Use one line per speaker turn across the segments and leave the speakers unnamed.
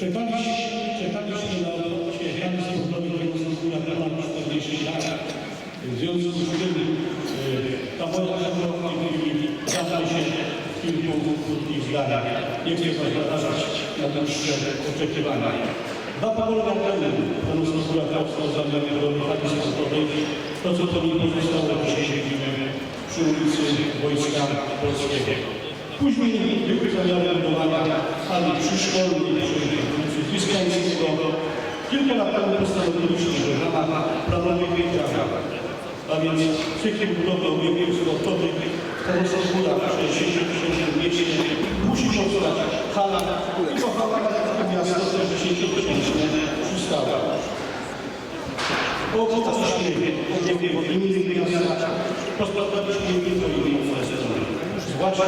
Czekaliśmy, czekaliśmy na hali sportowej Wielkosławska ponad 40 lat. W związku z tym e, ta moja chwili zada się w kilku krótkich zdaniach. Nie chcę Was narażać na dłuższe oczekiwania. Dwa pokolenia temu Pan Sławia powstał zamiar hali sportowej. To, co to mi pozostało, dzisiaj siedzimy przy ulicy Wojska Polskiego. Później były zamiary budowania hali przyszkolnej ulicy Fiskańskiego. Kilka lat temu postanowiliśmy, że w ramach planowych działań, a więc cykl budowy obiektów sportowych w 60 tysięcznym mieście musi powstać hala i to hala miasto 40 tysięczne przystało. Po okresie obiegu w innych miastach postawiliśmy inne sezony. Zwłaszcza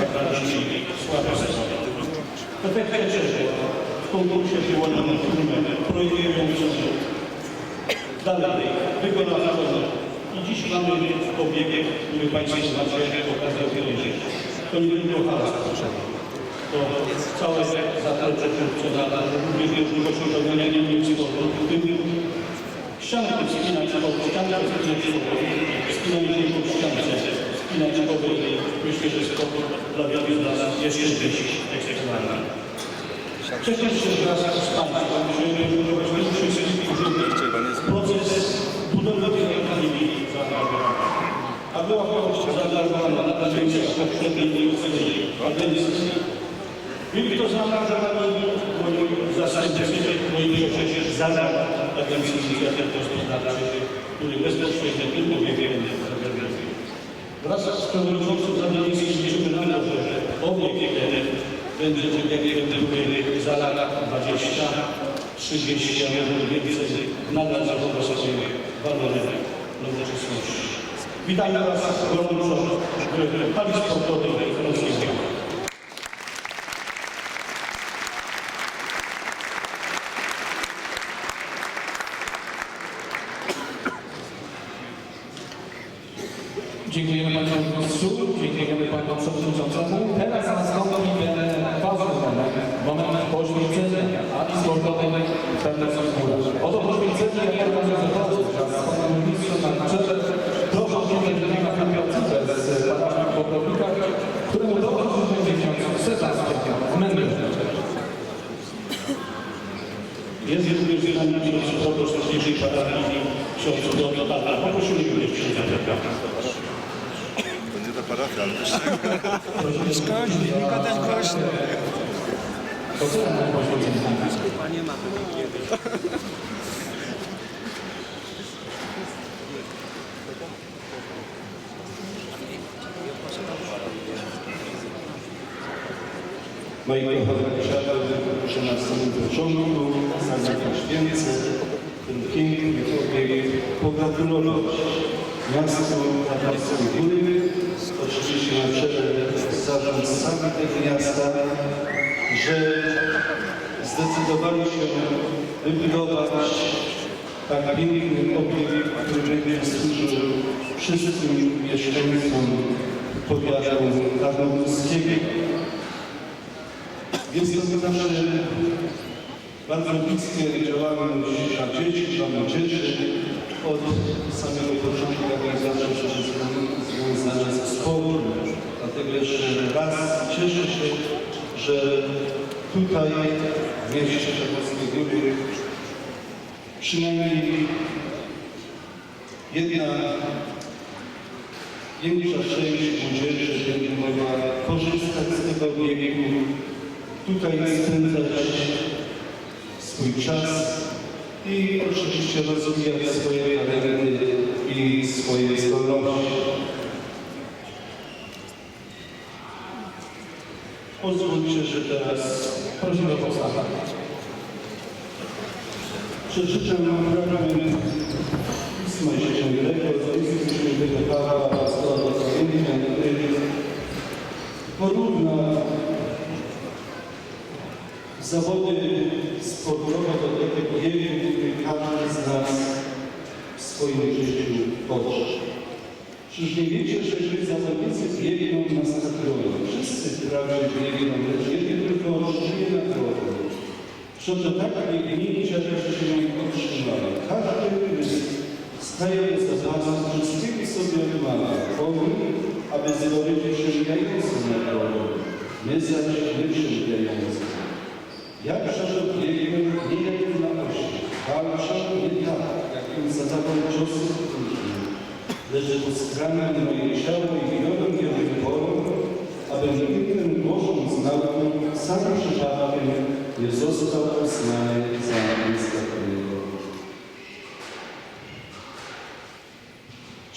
wybraliśmy słabe sezony. Efektem czego w konkursie wyłoniono firmę projektującą dalej wykonawcą i dziś mamy obiekt, który Państwo macie okazję obejrzeć. To nie tylko sportowa. To całe zaplecze funkcjonalne, również możliwości pełnienia innych sportów, w tym ścianki wspinaczkowe, ścianki wspinaczkowe, wspinanie się po ściance wspinaczkowej. Myślę, że sport dla wielu z nas jest kiedyś ekstremalny. Cieszę się wraz z Państwem, że proces budowy tej akademii. A była Polska zaangażowana na kadencjach poprzedniej kadencji. Byli to zaangażowani moi zastępcy, moi przecież zarząd Agencji Inicjatyw Gospodarczych, który bezpośrednio tym obiegiem zorganizował. Wraz z przewodniczącym Zabielskim liczymy na to, że obiekt ten będzie obiektem, który za lata 20, 30, a może więcej nadal zachowa sobie walory nowoczesności. Witam Was gorąco w hali sportowej Wrocławskiej.
Dziękujemy Panu Burmistrzu, dziękujemy Panu Przewodniczącemu. Teraz nastąpi ten ważny moment, moment poświęcenia ali sportowej Pewnego Góra. Oto poświęcenie jak organizatorów wraz z Panem Burmistrzem na czele proszę księcia Dymika Kapiacicę z parafii w Poprownikach, któremu dochodzi będzie ksiądz Sebastian Mendelczyk.
Jest również z nami ksiądz proboszcz dzisiejszej parafii, ksiądz Piotr Tata. Poprosiliśmy księdza Piotra.
Nie parafia, ale też Szkodzi, Mika też głośno.
To co nam poświęcenie?
Moi kochani księży, proszę na samym początku, na święcy, ten piękny obieg pogratulować miastu Radomskiej Góry, oczywiście na czele zarząd sami tego miasta, że zdecydowali się wybudować tak piękny obiekt, który będzie służył wszystkim mieszkańcom powiatu radomskiego. Jest to nasze bardzo bliskie działalność na dzieci, dla młodzieży. Od samego początku organizacja przecież związana ze sportem. Dlatego jeszcze raz cieszę się, że tutaj w mieście Czerwowskiej Góry przynajmniej jedna większa część młodzieży będzie mogła korzystać z tego obiegu, tutaj spędzać swój czas i oczywiście rozwijać swoje talenty i swoje zdolności. Pozwólcie, że teraz
Prosimy o postawę.
przeczytam fragment Pisma Świętego z listy Świętego Pawła Apostoła do Koryntian, który porówna zawody sportowe do tego biegu, który każdy z nas w swoim życiu podszedł. Czyż nie wiecie, że gdy zawodnicy biegną na stadionie, wszyscy prawie biegną, lecz jeden tylko otrzymuje nagrodę. Że to tak biegnięcia się otrzymali. Każdy, który staje za Panem, wszystkiego sobie wymaga. Bogiem, aby zdobyć na drogę. My zaś nie sięgający. Jak szedł biegłem,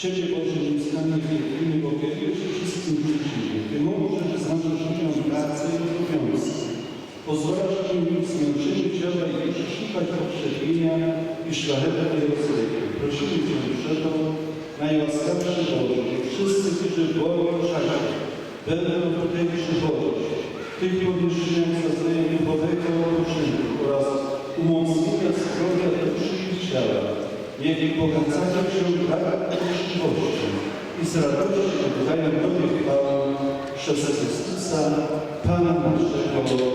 Ciebie Boże nieustanie wielkimi, bo kierujesz wszystkim życiem. Ty możesz z naszą życią pracy i obowiązki. Pozwalasz im zmęczeniu ciała i duszy szukać pokrzepienia i szlachetnej rozrywki. Prosimy Cię przeto, najłaskawszy Boże, wszyscy, którzy boją czasie, będą tutaj przychodzić. Tych podniesieniach zaznaje duchowego odpoczynku oraz umocnienia zdrowia duszy i ciała. Niech bogaczają się brak uczciwości i z radością oddają Tobie chwałę przez Chrystusa, Pana naszego.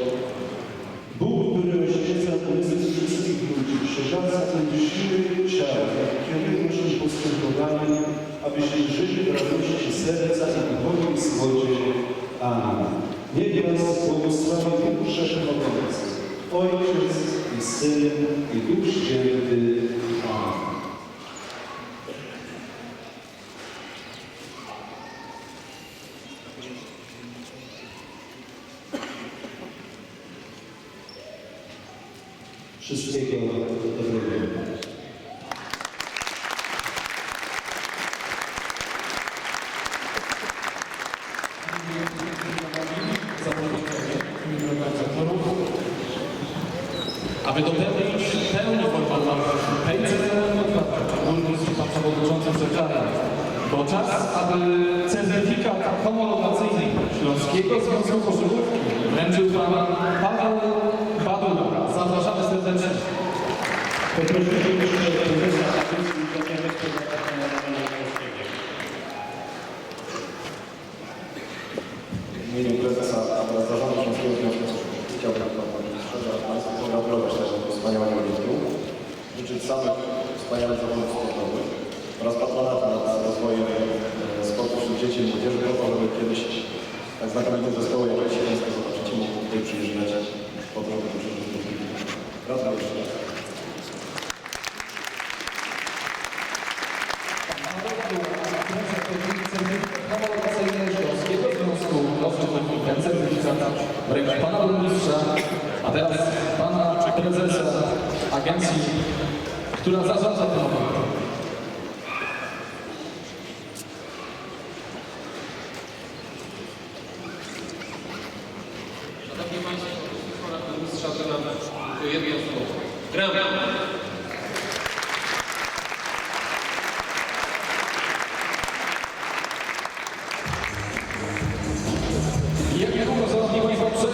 Bóg, który oświeca umysły wszystkich ludzi, przywraca im siły ciała, kieruje naszym postępowaniem, abyśmy żyli w radości serca i duchowej zgodzie. Amen. Niech nas błogosławi Wszechmogący, Ojciec i Syn i Duch Święty. Amen. Wszystkiego dobrego.
Aby dopełnić pełnię formalności tej ceremonii otwarcia, burmistrz pan przewodniczący przekazał, bo czas, aby certyfikat homologacyjny Śląskiego Związku Koszykówki wręczył pan Paweł
prezesa.
W imieniu prezesa oraz chciałbym pogratulować tego wspaniałego wieku, życzyć samych wspaniałych zawodów sportowych oraz nad e, i młodzieży, kiedyś tak znakomite zespoły, jak dzisiaj Państwo zobaczycie, mogły tutaj przyjeżdżać po drodze do Rzeczypospolitej. Raz.
Homologacyjny Śląskiego Związku. Ten certyfikat w rękach pana burmistrza, a teraz pana prezesa agencji, która zarządza tym obiektem.
Szanowni Państwo, pana burmistrza, to eu ia pensar.